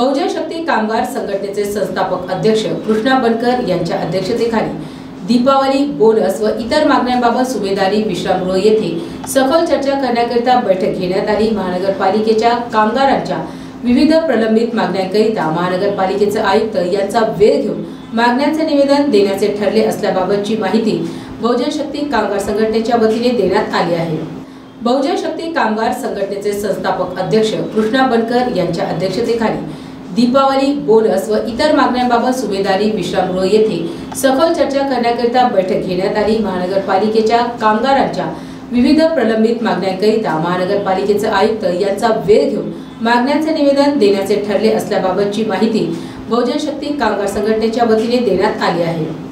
बहुजन शक्ती कामगार संघटनेचे संस्थापक अध्यक्ष कृष्णा बनकर यांच्या अध्यक्षतेखाली दीपावली बोनस व इतर मागण्यांबाबत सुभेदारी विश्रामगृह येथे सखोल चर्चा करण्याकरिता बैठक घेण्यात आली. महानगरपालिकेच्या कामगारांच्या विविध प्रलंबित मागण्यांकरिता महानगरपालिकेचे आयुक्त यांचा वेळ घेऊन मागण्यांचे निवेदन देण्याचे ठरले असल्याबाबतची माहिती बहुजन शक्ती कामगार संघटनेच्या वतीने देण्यात आली आहे. बहुजन शक्ती कामगार संघटनेचे संस्थापक अध्यक्ष कृष्णा बनकर यांच्या अध्यक्षतेखाली दीपावली बोनस व इतर मागण्यांबाबत सुभेदारी विश्रामगृह येथे सखोल चर्चा करण्याकरिता बैठक घेण्यात आली. महानगरपालिकेच्या कामगारांच्या विविध प्रलंबित मागण्यांकरिता महानगरपालिकेचे आयुक्त यांचा वेळ घेऊन मागण्यांचे निवेदन देण्याचे ठरले असल्याबाबतची माहिती बहुजन शक्ती कामगार संघटनेच्या वतीने देण्यात आली आहे.